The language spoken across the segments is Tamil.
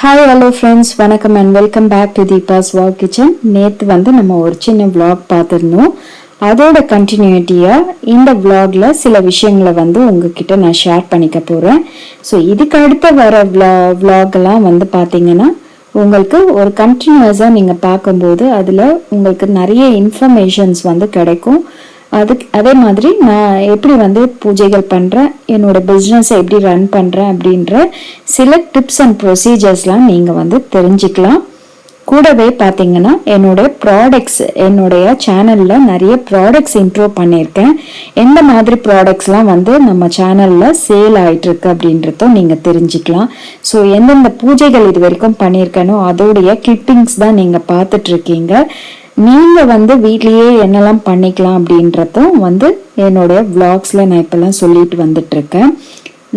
ஹாய் ஹலோ ஃப்ரெண்ட்ஸ் வணக்கம் and welcome back to Deepa's walk kitchen நேற்று வந்து நம்ம ஒரு சின்ன விளாக் பார்த்துருந்தோம். அதோட கண்டினியூட்டியாக இந்த விளாகில் சில விஷயங்களை வந்து உங்ககிட்ட நான் ஷேர் பண்ணிக்க போகிறேன் ஸோ இதுக்கு அடுத்த வர விளா vlogலாம் வந்து பார்த்தீங்கன்னா உங்களுக்கு ஒரு கண்டினியூஸாக நீங்கள் பார்க்கும்போது அதில் உங்களுக்கு நிறைய இன்ஃபர்மேஷன்ஸ் வந்து கிடைக்கும். அதுக்கு அதே மாதிரி நான் எப்படி வந்து பூஜைகள் பண்ணுறேன் என்னோடய பிஸ்னஸை எப்படி ரன் பண்ணுறேன் அப்படின்ற சில டிப்ஸ் அண்ட் ப்ரொசீஜர்ஸ்லாம் நீங்கள் வந்து தெரிஞ்சுக்கலாம். கூடவே பார்த்தீங்கன்னா என்னுடைய ப்ராடக்ட்ஸ் என்னுடைய சேனலில் நிறைய ப்ராடக்ட்ஸ் இன்ட்ரோ பண்ணியிருக்கேன். எந்த மாதிரி ப்ராடக்ட்ஸ்லாம் வந்து நம்ம சேனலில் சேல் ஆகிட்டுருக்கு அப்படின்றதும் நீங்கள் தெரிஞ்சுக்கலாம். ஸோ எந்தெந்த பூஜைகள் இது வரைக்கும் பண்ணியிருக்கேனோ அதோடைய கிளிப்பிங்ஸ் தான் நீங்கள் பார்த்துட்ருக்கீங்க நீங்கள் வந்து வீட்லேயே என்னெல்லாம் பண்ணிக்கலாம் அப்படின்றதும் வந்து என்னுடைய விளாக்ஸில் நான் இப்போல்லாம் சொல்லிட்டு வந்துட்ருக்கேன்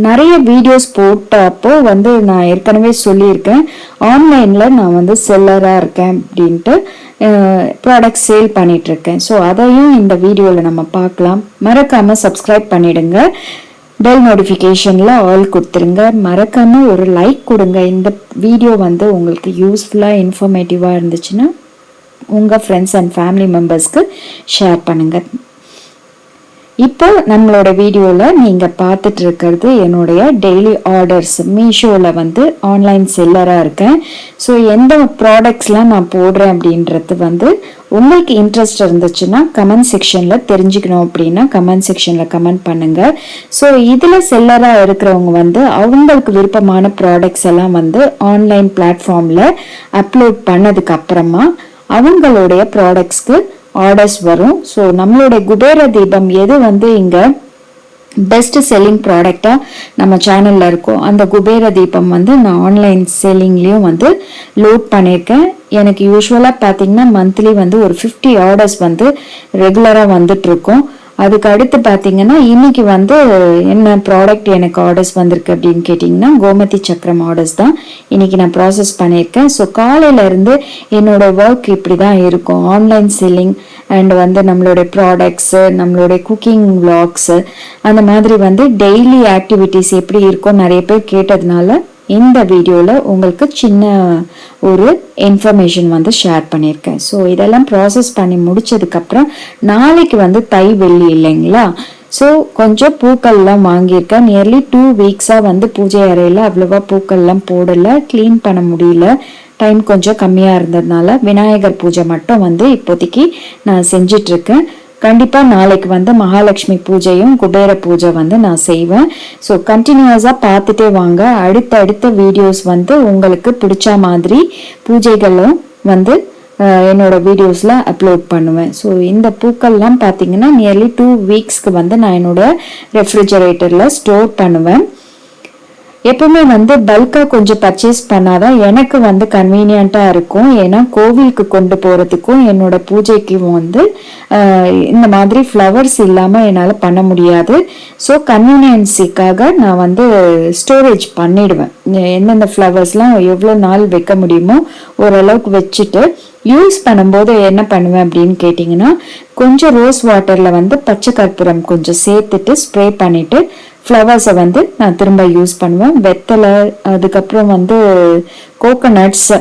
நிறைய வீடியோஸ் போட்டப்போ வந்து நான் ஏற்கனவே சொல்லியிருக்கேன். ஆன்லைனில் நான் வந்து செல்லராக இருக்கேன் அப்படின்ட்டு ப்ராடக்ட் சேல் பண்ணிகிட்ருக்கேன் ஸோ அதையும் இந்த வீடியோவில் நம்ம பார்க்கலாம். மறக்காமல் சப்ஸ்கிரைப் பண்ணிவிடுங்க பெல் நோட்டிஃபிகேஷனில் ஆல் கொடுத்துருங்க. மறக்காமல் ஒரு லைக் கொடுங்க. இந்த வீடியோ வந்து உங்களுக்கு யூஸ்ஃபுல்லாக இன்ஃபர்மேட்டிவாக இருந்துச்சுன்னா உங்கள் ஃப்ரெண்ட்ஸ் அண்ட் ஃபேமிலி மெம்பர்ஸ்க்கு ஷேர் பண்ணுங்கள் இப்போ நம்மளோட வீடியோவில் நீங்கள் பார்த்துட்டு இருக்கிறது என்னுடைய டெய்லி ஆர்டர்ஸ் மீஷோவில் வந்து ஆன்லைன் செல்லராக இருக்கேன். ஸோ எந்த ப்ராடக்ட்ஸ்லாம் நான் போடுறேன் அப்படின்றது வந்து உங்களுக்கு இன்ட்ரெஸ்ட் இருந்துச்சுன்னா கமெண்ட் செக்ஷனில் தெரிஞ்சுக்கணும் அப்படின்னா கமெண்ட் செக்ஷனில் கமெண்ட் பண்ணுங்கள் ஸோ இதில் செல்லராக இருக்கிறவங்க வந்து அவங்களுக்கு விருப்பமான ப்ராடக்ட்ஸ் எல்லாம் வந்து ஆன்லைன் பிளாட்ஃபார்மில் அப்லோட் பண்ணதுக்கு அப்புறமா அவங்களுடைய ப்ராடக்ட்ஸ்க்கு ஆர்டர்ஸ் வரும். ஸோ நம்மளுடைய குபேர தீபம் எது வந்து இங்கே பெஸ்ட் செல்லிங் ப்ராடக்டாக நம்ம சேனலில் இருக்கோம் அந்த குபேர தீபம் வந்து நான் ஆன்லைன் செல்லிங்லேயும் வந்து லோட் பண்ணியிருக்கேன் எனக்கு யூஸ்வலாக பார்த்தீங்கன்னா மந்த்லி வந்து ஒரு ஃபிஃப்டி ஆர்டர்ஸ் வந்து ரெகுலராக வந்துட்டு அதுக்கு அடுத்து பார்த்தீங்கன்னா இன்னைக்கு வந்து என்ன ப்ராடக்ட் எனக்கு ஆர்டர்ஸ் வந்திருக்கு அப்படின்னு கேட்டிங்கன்னா கோமதி சக்கரம் ஆர்டர்ஸ் தான். இன்னைக்கு நான் ப்ராசஸ் பண்ணியிருக்கேன். ஸோ காலையில இருந்து என்னோட ஒர்க் இப்படி தான் இருக்கும். ஆன்லைன் செல்லிங் அண்ட் வந்து நம்மளுடைய ப்ராடக்ட்ஸு நம்மளுடைய குக்கிங் விளாக்ஸு அந்த மாதிரி வந்து டெய்லி ஆக்டிவிட்டீஸ் எப்படி இருக்கும் நிறைய பேர் கேட்டதுனால இந்த வீடியோவில் உங்களுக்கு சின்ன ஒரு இன்ஃபர்மேஷன் வந்து ஷேர் பண்ணியிருக்கேன் ஸோ இதெல்லாம் ப்ராசஸ் பண்ணி முடிச்சதுக்கப்புறம் நாளைக்கு வந்து தை வெள்ளி இல்லைங்களா? ஸோ கொஞ்சம் பூக்கள்லாம் வாங்கியிருக்கேன். நியர்லி டூ வீக்ஸாக வந்து பூஜை அறையில் அவ்வளோவா பூக்கள்லாம் போடலை. க்ளீன் பண்ண முடியல. டைம் கொஞ்சம் கம்மியாக இருந்ததுனால விநாயகர் பூஜை மட்டும் வந்து இப்போதைக்கு நான் செஞ்சிட்ருக்கேன். கண்டிப்பாக நாளைக்கு வந்து மகாலட்சுமி பூஜையும் குபேர பூஜை வந்து நான் செய்வேன். ஸோ கண்டினியூஸாக பார்த்துட்டே வாங்க. அடுத்த அடுத்த வீடியோஸ் வந்து உங்களுக்கு பிடிச்ச மாதிரி பூஜைகளும் வந்து என்னோட வீடியோஸில் அப்லோட் பண்ணுவேன். ஸோ இந்த பூக்கள்லாம் பார்த்தீங்கன்னா நியர்லி டூ வீக்ஸ்க்கு வந்து நான் என்னோட ரெஃப்ரிஜரேட்டரில் ஸ்டோர் பண்ணுவேன். எப்பவுமே வந்து பல்காக கொஞ்சம் பர்ச்சேஸ் பண்ணாதான் எனக்கு வந்து கன்வீனியண்ட்டாக இருக்கும். ஏன்னா கோவிலுக்கு கொண்டு போகிறதுக்கும் என்னோட பூஜைக்கும் வந்து இந்த மாதிரி ஃப்ளவர்ஸ் இல்லாமல் என்னால் பண்ண முடியாது. ஸோ கன்வீனியன்சிக்காக நான் வந்து ஸ்டோரேஜ் பண்ணிடுவேன். எந்தெந்த ஃப்ளவர்ஸ்லாம் எவ்வளோ நாள் வைக்க முடியுமோ ஓரளவுக்கு வச்சுட்டு யூஸ் பண்ணும்போது என்ன பண்ணுவேன் அப்படின்னு கேட்டிங்கன்னா கொஞ்சம் ரோஸ் வாட்டரில் வந்து பச்சை கற்பூரம் கொஞ்சம் சேர்த்துட்டு ஸ்ப்ரே பண்ணிவிட்டு ஃப்ளவர்ஸை வந்து நான் திரும்ப யூஸ் பண்ணுவேன். வெத்தலை அதுக்கப்புறம் வந்து கோகோனட்ஸ்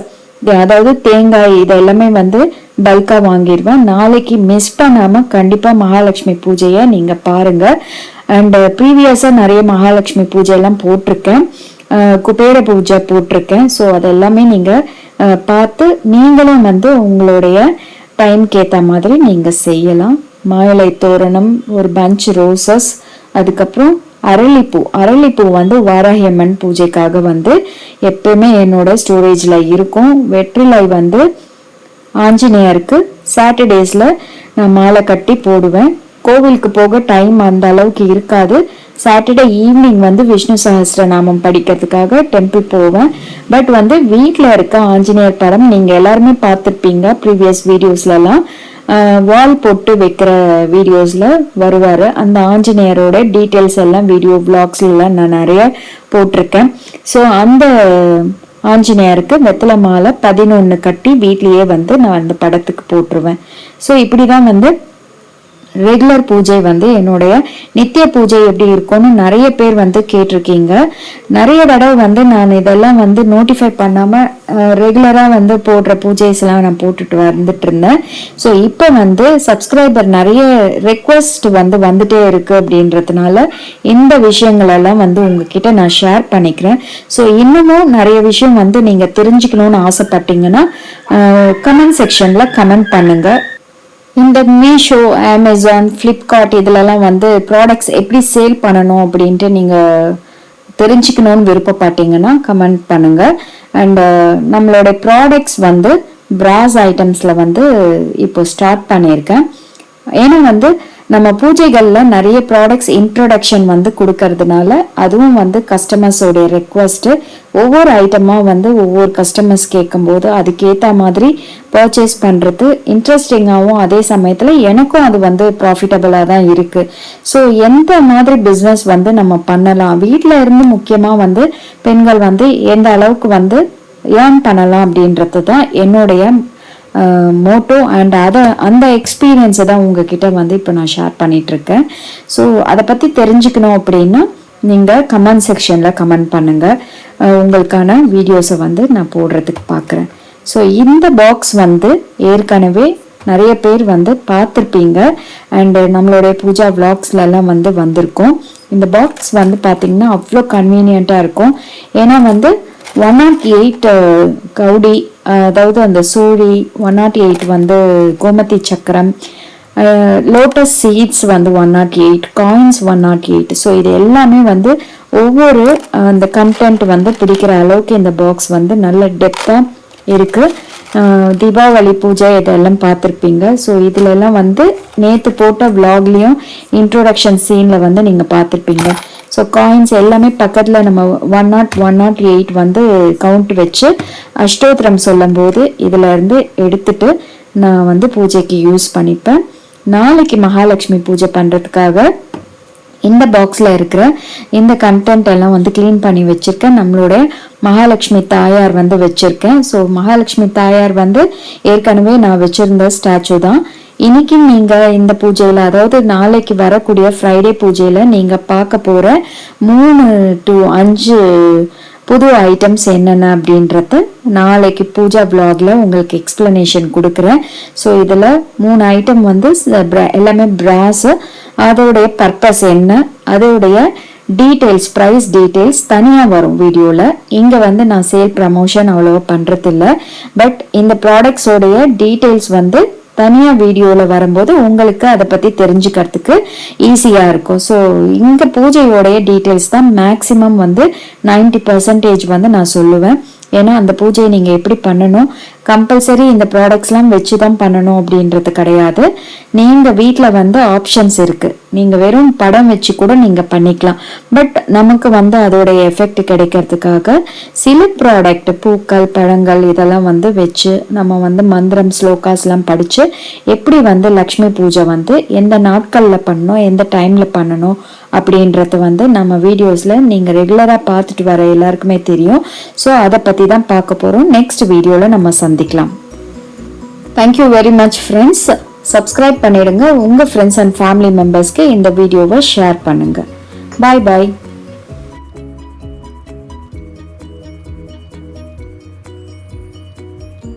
அதாவது தேங்காய் இது எல்லாமே வந்து பல்காக வாங்கிடுவேன். நாளைக்கு மிஸ் பண்ணாமல் கண்டிப்பாக மகாலட்சுமி பூஜையை நீங்கள் பாருங்கள் அண்டு ப்ரீவியஸாக நிறைய மகாலட்சுமி பூஜையெல்லாம் போட்டிருக்கேன். குபேர பூஜை போட்டிருக்கேன். ஸோ அதெல்லாமே நீங்கள் பார்த்து நீங்களும் வந்து உங்களுடைய டைம்க்கு ஏற்ற மாதிரி நீங்கள் செய்யலாம். மாயிலை தோரணம் ஒரு பஞ்ச் ரோசஸ் அதுக்கப்புறம் அரளிப்பூ. அரளிப்பூ வந்து வாராகியம்மன் பூஜைக்காக வந்து எப்பவுமே என்னோட ஸ்டோரேஜில் இருக்கும். வெற்றிலை வந்து ஆஞ்சநேயருக்கு சாட்டர்டேஸில் நான் மாலை கட்டி போடுவேன். கோவிலுக்கு போக டைம் அந்த அளவுக்கு இருக்காது. சாட்டர்டே ஈவினிங் வந்து விஷ்ணு சஹஸ்ரநாமம் படிக்கிறதுக்காக டெம்பிள் போவேன். பட் வந்து வீட்டில் இருக்க ஆஞ்சநேயர் படம் நீங்கள் எல்லாருமே பார்த்துருப்பீங்க ப்ரீவியஸ் வீடியோஸ்லலாம் வால் போட்டு வைக்கிற வீடியோஸில் வருவார். அந்த ஆஞ்சநேயரோட டீட்டெயில்ஸ் எல்லாம் வீடியோ எல்லாம் நான் நிறைய போட்டிருக்கேன். ஸோ அந்த ஆஞ்சநேயருக்கு வெத்தலை மாலை பதினொன்று கட்டி வீட்லேயே வந்து நான் அந்த படத்துக்கு போட்டுருவேன். ஸோ இப்படி தான் வந்து ரெகுலர் பூஜை வந்து என்னுடைய நித்திய பூஜை எப்படி இருக்கும்னு நிறைய பேர் வந்து கேட்டிருக்கீங்க. நிறைய தடவை வந்து நான் இதெல்லாம் வந்து நோட்டிஃபை பண்ணாமல் ரெகுலராக வந்து போடுற பூஜைஸ்லாம் நான் போட்டுட்டு வந்துட்டு இருந்தேன். ஸோ இப்போ வந்து சப்ஸ்கிரைபர் நிறைய ரெக்வஸ்ட் வந்து வந்துட்டே இருக்குது அப்படின்றதுனால இந்த விஷயங்களெல்லாம் வந்து உங்ககிட்ட நான் ஷேர் பண்ணிக்கிறேன். ஸோ இன்னமும் நிறைய விஷயம் வந்து நீங்கள் தெரிஞ்சுக்கணும்னு ஆசைப்பட்டீங்கன்னா கமெண்ட் செக்ஷனில் கமெண்ட் பண்ணுங்கள் இந்த மீஷோ அமேசான் ஃப்ளிப்கார்ட் இதுலலாம் வந்து ப்ராடக்ட்ஸ் எப்படி சேல் பண்ணணும் அப்படின்ட்டு நீங்கள் தெரிஞ்சுக்கணும்னு விருப்பப்பட்டீங்கன்னா கமெண்ட் பண்ணுங்கள் அண்டு நம்மளோட ப்ராடக்ட்ஸ் வந்து பிராஸ் ஐட்டம்ஸில் வந்து இப்போ ஸ்டார்ட் பண்ணியிருக்கேன். ஏன்னா வந்து நம்ம பூஜைகளில் நிறைய ப்ராடக்ட்ஸ் இன்ட்ரொடக்ஷன் வந்து கொடுக்கறதுனால அதுவும் வந்து கஸ்டமர்ஸோடைய ரெக்வஸ்ட்டு ஒவ்வொரு ஐட்டமாக வந்து ஒவ்வொரு கஸ்டமர்ஸ் கேட்கும்போது அதுக்கேற்ற மாதிரி பர்ச்சேஸ் பண்ணுறது இன்ட்ரெஸ்டிங்காகவும் அதே சமயத்தில் எனக்கும் அது வந்து ப்ராஃபிட்டபுளாக தான் இருக்குது ஸோ எந்த மாதிரி பிஸ்னஸ் வந்து நம்ம பண்ணலாம்? வீட்டில் இருந்து முக்கியமாக வந்து பெண்கள் வந்து எந்த அளவுக்கு வந்து ஏர்ன் பண்ணலாம் அப்படின்றது தான் என்னுடைய மோட்டோ அண்ட் அதை அந்த எக்ஸ்பீரியன்ஸை தான் உங்ககிட்ட வந்து இப்போ நான் ஷேர் பண்ணிகிட்ருக்கேன் ஸோ அதை பற்றி தெரிஞ்சுக்கணும் அப்படின்னா நீங்கள் கமெண்ட் செக்ஷனில் கமெண்ட் பண்ணுங்கள் உங்களுக்கான வீடியோஸை வந்து நான் போடுறதுக்கு பார்க்குறேன் ஸோ இந்த பாக்ஸ் வந்து ஏற்கனவே நிறைய பேர் வந்து பார்த்துருப்பீங்க. அண்டு நம்மளுடைய பூஜா விளாக்ஸ்லலாம் வந்து வந்திருக்கோம். இந்த பாக்ஸ் வந்து பார்த்திங்கன்னா அவ்வளோ கன்வீனியண்ட்டாக இருக்கும். ஏன்னா வந்து ஒன் நாட் எயிட் கவுடி அதாவது அந்த சூழி ஒன் நாட் எயிட் வந்து கோமதி சக்கரம் லோட்டஸ் சீட்ஸ் வந்து one naught eight coins one naught eight so இது எல்லாமே வந்து ஒவ்வொரு அந்த கண்டென்ட் வந்து பிடிக்கிற அளவுக்கு இந்த பாக்ஸ் வந்து நல்ல டெப்த்தாக இருக்குது தீபாவளி பூஜை இதெல்லாம் பார்த்துருப்பீங்க. ஸோ இதிலெல்லாம் வந்து நேற்று போட்ட விலாக்லேயும் இன்ட்ரோடக்ஷன் சீனில் வந்து நீங்கள் பார்த்துருப்பீங்க. ஸோ காயின்ஸ் எல்லாமே பக்கத்தில் நம்ம one naught one naught eight வந்து கவுண்ட் வச்சு அஷ்டோத்திரம் சொல்லும்போது இதில் இருந்து எடுத்துட்டு நான் வந்து பூஜைக்கு யூஸ் பண்ணிப்பேன். நாளைக்கு மகாலட்சுமி பூஜை பண்ணுறதுக்காக இந்த பாக்ஸில் இருக்கிற இந்த கண்டென்ட் எல்லாம் வந்து க்ளீன் பண்ணி வச்சுருக்கேன். நம்மளோட மகாலட்சுமி தாயார் வந்து வச்சுருக்கேன். ஸோ மகாலட்சுமி தாயார் வந்து ஏற்கனவே நான் வச்சுருந்த ஸ்டாச்சு தான். இன்னைக்கும் நீங்கள் இந்த பூஜையில் அதாவது நாளைக்கு வரக்கூடிய ஃப்ரைடே பூஜையில் நீங்கள் பார்க்க போகிற மூணு டு அஞ்சு புது ஐட்டம்ஸ் என்னென்ன அப்படின்றத நாளைக்கு பூஜா விலாகில் உங்களுக்கு எக்ஸ்பிளனேஷன் கொடுக்குறேன். ஸோ இதில் மூணு ஐட்டம் வந்து எல்லாமே பிராஸு அதோடைய பர்பஸ் என்ன அதோடைய டீட்டெயில்ஸ் ப்ரைஸ் டீட்டெயில்ஸ் தனியாக வரும் வீடியோவில் இங்கே வந்து நான் சேல் ப்ரமோஷன் அவ்வளோவா பண்ணுறதில்ல பட் இந்த ப்ராடக்ட்ஸோடைய டீட்டெயில்ஸ் வந்து தனியாக வீடியோவில் வரும்போது உங்களுக்கு அதை பற்றி தெரிஞ்சுக்கிறதுக்கு ஈஸியாக இருக்கும். ஸோ இங்கே பூஜையோடைய டீட்டெயில்ஸ் தான் மேக்ஸிமம் வந்து நைன்டி பர்சன்டேஜ் வந்து நான் சொல்லுவேன். ஏன்னா அந்த பூஜையை நீங்கள் எப்படி பண்ணணும் கம்பல்சரி இந்த ப்ராடக்ட்ஸ்லாம் வச்சு தான் பண்ணணும் அப்படின்றது கிடையாது. நீங்கள் வீட்டில் வந்து ஆப்ஷன்ஸ் இருக்குது நீங்கள் வெறும் படம் வச்சு கூட நீங்கள் பண்ணிக்கலாம். பட் நமக்கு வந்து அதோடைய எஃபெக்ட் கிடைக்கிறதுக்காக சில ப்ராடக்ட் பூக்கள் பழங்கள் இதெல்லாம் வந்து வச்சு நம்ம வந்து மந்திரம் ஸ்லோகாஸ்லாம் படித்து எப்படி வந்து லக்ஷ்மி பூஜை வந்து எந்த நாட்களில் பண்ணணும் எந்த டைமில் பண்ணணும் அப்படின்றது வந்து நம்ம வீடியோஸில் நீங்கள் ரெகுலராக பார்த்துட்டு வர எல்லாருக்குமே தெரியும். ஸோ அதை பற்றி தான் பார்க்க போகிறோம் நெக்ஸ்ட் வீடியோவில் நம்ம சந்திக்கலாம். Thank you very much friends subscribe பண்ணிடுங்க. உங்கள் ஃப்ரெண்ட்ஸ் அண்ட் ஃபேமிலி மெம்பர்ஸ்க்கு இந்த வீடியோவை ஷேர் பண்ணுங்கள் பாய் பாய்